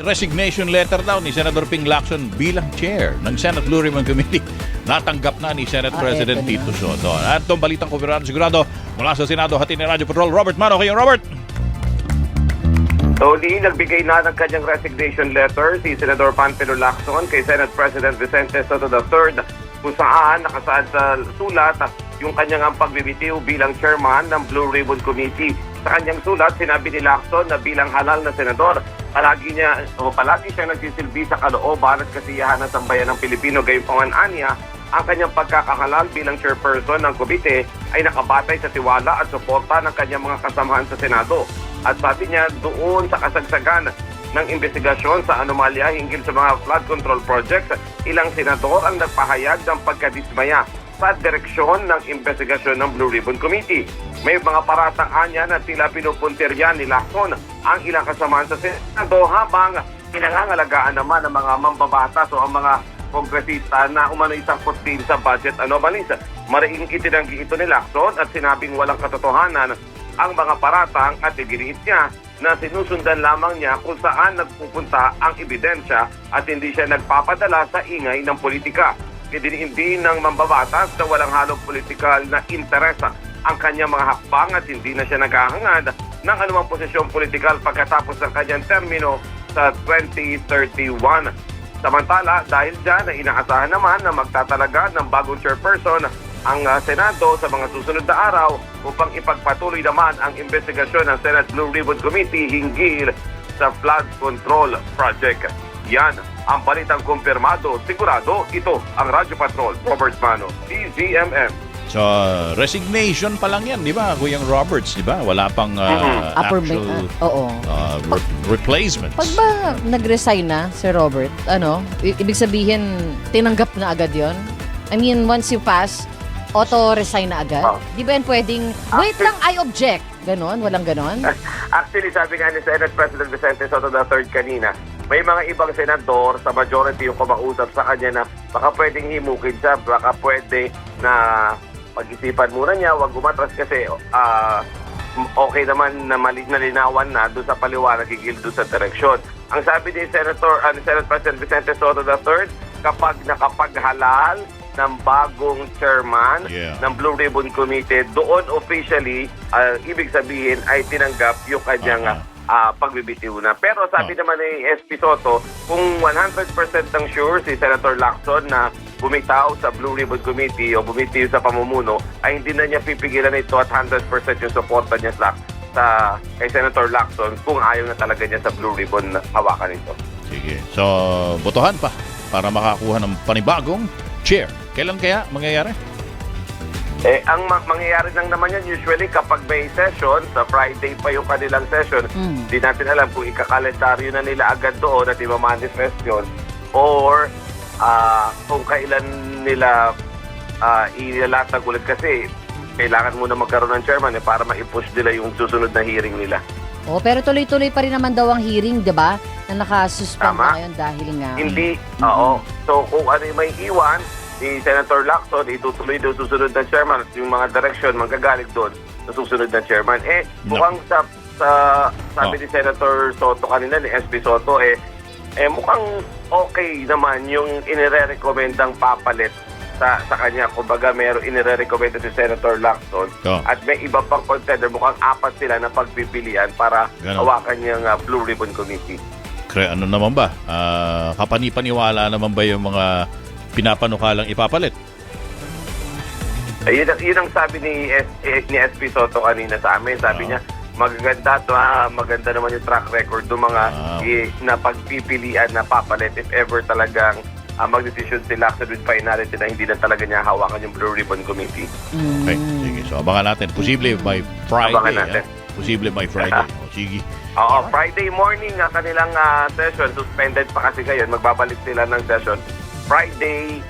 Resignation letter daw ni Senator Ping Lacson bilang chair ng Senate Blue Ribbon Committee. Natanggap na ni Senate Ah, President. Tito Soto. At itong balitang kubirado sigurado mula sa Senado, hati ni Radyo Patrol, Robert Mano. Kayo, Robert! Tony, nagbigay na ng kanyang resignation letter si Senador Pantelo Lacson kay Senate President Vicente Soto III kung saan nakasaad sa sulat yung kanyang ang pagbibitiw bilang chairman ng Blue Ribbon Committee. Sa kanyang sulat, sinabi ni Lacson na bilang halal na senador, palagi niya o palagi siya nagsisilbi sa kalooban at kasiyahan ng sambayan ng Pilipino. Gayunpaman anya, ang kanyang pagkakahalal bilang chairperson ng komite ay nakabatay sa tiwala at suporta ng kanyang mga kasamahan sa Senado. At sabi niya, doon sa kasagsagan ng investigasyon sa anomalya hinggil sa mga flood control projects, ilang senador ang nagpahayag ng pagkadismaya sa direksyon ng investigasyon ng Blue Ribbon Committee. May mga paratang anya na tila pinupuntiryan ni Lacson ang ilang kasamahan sa Senado habang pinangangalagaan naman ng mga mambabatas o ang mga kongresista na umano'y sangkot din sa budget anomalies. Mariing itinanggi ito ni Lacson at sinabing walang katotohanan ang mga paratang at iginiit niya na sinusundan lamang niya kung saan nagpupunta ang ebidensya at hindi siya nagpapadala sa ingay ng politika. Idiniin din ng mambabatas na walang halong politikal na interesa ang kanyang mga hakbang at hindi na siya naghahangad ng anumang posisyon politikal pagkatapos ng kanyang termino sa 2031. Samantala, dahil dyan ay inaasahan naman na magtatalaga ng bagong chairperson ang ah, Senado sa mga susunod na araw upang ipagpatuloy naman ang investigasyon ng Senate Blue Ribbon Committee hinggil sa flood control project. Yan ang balitang kumpirmado. Sigurado, ito ang Radyo Patrol. Robert Mano, DZMM. So, resignation pa lang yan, di ba? Kuyang Roberts, di ba? Wala pang uh, Mhm. Upper actual ah, oo. uh, re- replacements. Pag ba nag-resign na si Robert, ano, i- ibig sabihin, tinanggap na agad yon? I mean, once you pass, auto-resign na agad? Oh. Di ba yan pwedeng, wait lang, I object. Ganon? Walang ganon? Actually, sabi nga ni Senate President Vicente Soto III kanina, may mga ibang senador sa majority yung kumausap sa kanya na baka pwedeng himukin siya, baka pwede na pag-isipan muna niya, wag gumatras kasi ah, okay naman na mali nalinawan na doon sa paliwanag higil doon sa direksyon. Ang sabi ni Senator, uh, ni Senate President Vicente Soto III, kapag nakapaghalal ng bagong chairman Yeah. ng Blue Ribbon Committee, doon officially, ah, ibig sabihin ay tinanggap yung kanyang Aha. ah, pagbibitiw na. Pero sabi Oh. naman ni SP Soto, kung 100% ng sure si Senator Lacson na bumitaw sa Blue Ribbon Committee o bumitiw sa pamumuno, ay hindi na niya pipigilan ito at 100% yung suporta niya sa, sa kay Senator Lacson kung ayaw na talaga niya sa Blue Ribbon na hawakan ito. Sige. So, botohan pa para makakuha ng panibagong chair. Kailan kaya mangyayari? Eh, ang ma- mangyayari lang naman yan usually kapag may session, sa Friday pa yung kanilang session, Mm. di natin alam kung ikakalendaryo na nila agad doon at imamanifest yun or ah, kung kailan nila uh, ilalatag ulit kasi kailangan muna magkaroon ng chairman eh, para ma-push nila yung susunod na hearing nila. Oh, pero tuloy-tuloy pa rin naman daw ang hearing, di ba? Na nakasuspend Tama. na ngayon dahil nga... Hindi, oo. So kung ano yung may iwan, ni Senator Lacson, itutuloy doon susunod na chairman at yung mga direction manggagaling doon sa susunod na chairman. Eh, No. mukhang sa, sa sabi Oh. ni Senator Soto kanina, ni SP Soto, eh, eh mukhang okay naman yung inire-recommendang papalit sa sa kanya. Kumbaga, meron inire-recommend si Senator Lacson Oh. at may iba pang contender. Mukhang apat sila na pagpipilian para Ganon. hawakan yung ah, Blue Ribbon Committee. Kre, ano naman ba? Ah, kapanipaniwala naman ba yung mga pinapanukalang ipapalit? Eh, yun, ang- sabi ni, S, eh, ni SP Soto kanina sa amin. Sabi Ah. niya, magaganda to, ah, maganda naman yung track record ng mga Ah. i- na pagpipilian na papalit if ever talagang uh, magdesisyon si Lacson with finality na hindi na talaga niya hawakan yung Blue Ribbon Committee. Mm. Okay, sige. So, abangan natin. Posible by Friday. Abangan natin. ah. Posible by Friday. O, sige. Oo, Friday morning ang kanilang ah, session. Suspended pa kasi ngayon. Magbabalik sila ng session. Friday